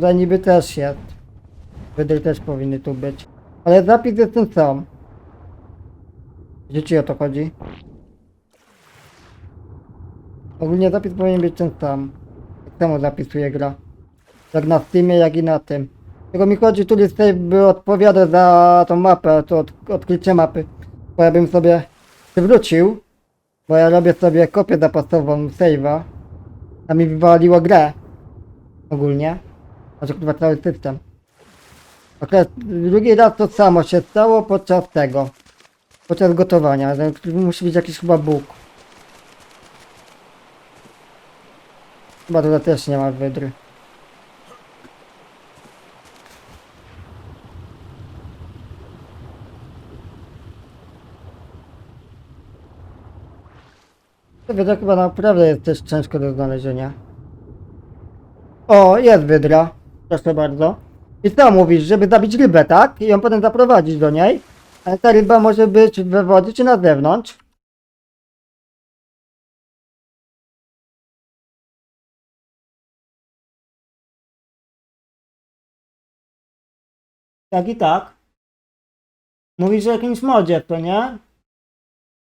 Tutaj niby też jest. Wydry też powinny tu być. Ale zapis jest ten sam. Gdzie ci o to chodzi? Ogólnie zapis powinien być ten sam. Tak samo zapisuje gra. Jak na Steamie, jak i na tym. Tylko mi chodzi, tu jest by odpowiada za tą mapę, to od, odkrycie mapy. Bo ja bym sobie przywrócił, bo ja robię sobie kopię zapasową save'a. A mi wywaliło grę. Ogólnie. Znaczy chyba cały system. Okres, drugi raz to samo się stało podczas tego. Podczas gotowania. Musi być jakiś chyba bóg. Chyba tutaj też nie ma wydry. To wydra chyba naprawdę jest też ciężko do znalezienia. O, jest wydra. Proszę bardzo. I co mówisz, żeby zabić rybę, tak? I ją potem zaprowadzić do niej? Ale ta ryba może być we wodzie czy na zewnątrz? Tak i tak. Mówisz o jakimś modzie, to nie?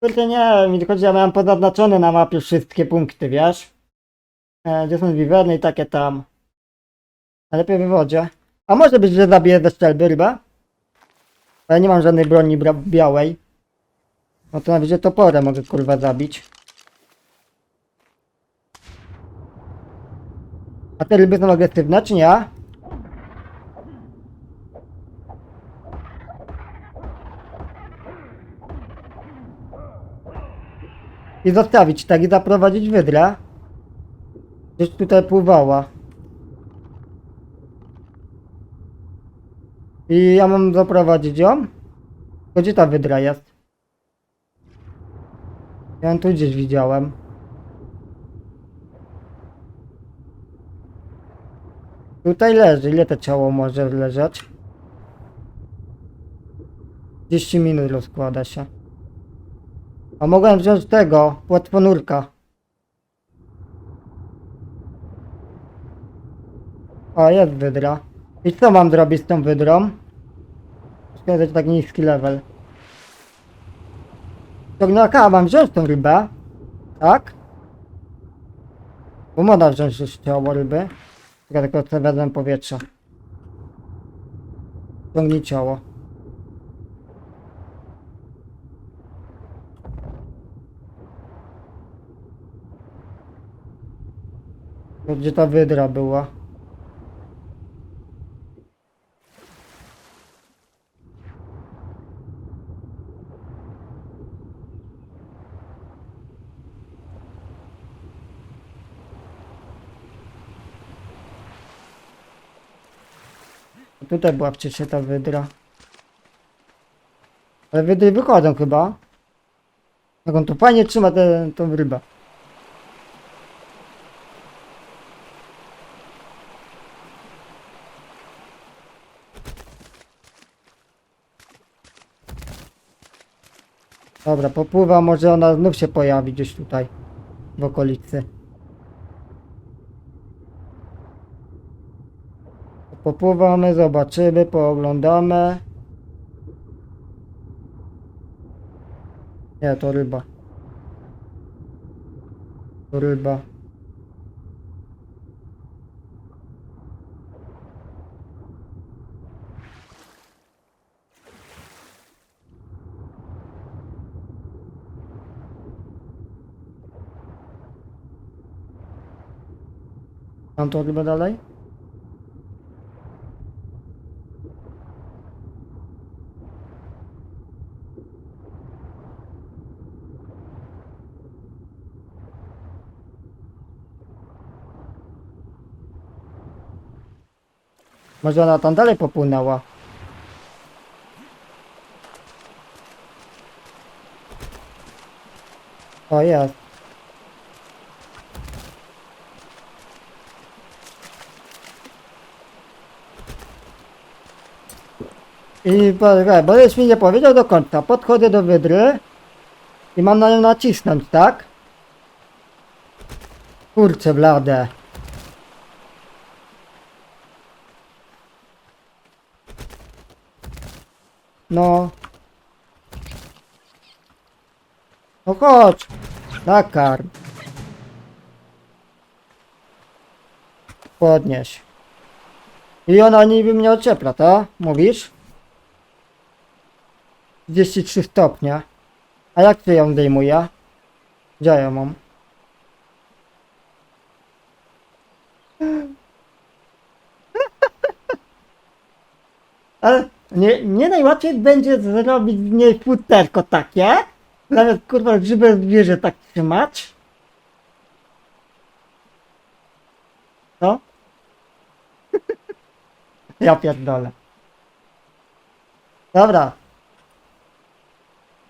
Kurde nie, mi chodzi, ja miałem pozaznaczone na mapie wszystkie punkty, wiesz? E, gdzie są wiwerny i takie tam. A lepiej w wodzie. A może być, że zabiję ze szczelby rybę? Bo ja nie mam żadnej broni białej. No to nawet toporem mogę kurwa zabić. A te ryby są agresywne, czy nie? I zostawić tak i zaprowadzić wydrę. Gdzieś tutaj pływała. I ja mam zaprowadzić ją? Gdzie ta wydra jest? Ja ją tu gdzieś widziałem. Tutaj leży. Ile to ciało może leżeć? 30 minut rozkłada się. A mogłem wziąć tego, płatwonurka. O, jest wydra. I co mam zrobić z tą wydrą? Wskazać tak niski level. To no a mam wziąć tą rybę? Tak? Bo można wziąć już ciało ryby. Tylko tylko chcę wezmę powietrza. Ciągnij ciało. Gdzie ta wydra była? Tutaj była wcześniej ta wydra. Ale wydry wychodzą chyba. Jak on tu fajnie trzyma tę tą rybę. Dobra, popływa, może ona znów się pojawi gdzieś tutaj w okolicy. Popływamy, zobaczymy, pooglądamy. Nie, to ryba. To ryba. Mam tą rybę dalej? Może ona tam dalej popłynęła? O, jest. I poczekaj, bo już mi nie powiedział do końca. Podchodzę do wydry i mam na nią nacisnąć, tak? Kurczę blade. No. No chodź. Nakarm. Podnieś. I ona niby mnie ociepla, to? Mówisz? 33 stopnie. A jak ty ją zdejmuję? Gdzie ja mam? Ale nie, nie najłatwiej będzie zrobić z niej futerko takie? Nawet kurwa grzybe zwierzę tak trzymać? Co? ja pierdolę. Dobra.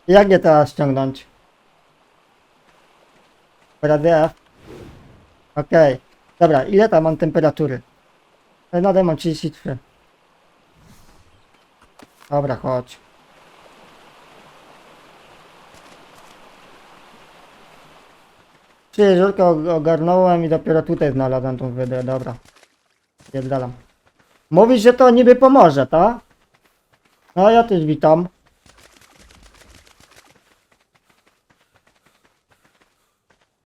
Jak je teraz ściągnąć? Radę. Okej. Dobra, ile tam mam temperatury? Nadal mam 33. Dobra, chodź. Trzy jeziorka og- ogarnąłem i dopiero tutaj znalazłem tą wydrę, dobra. Pierdalam. Mówisz, że to niby pomoże, tak? No ja też witam.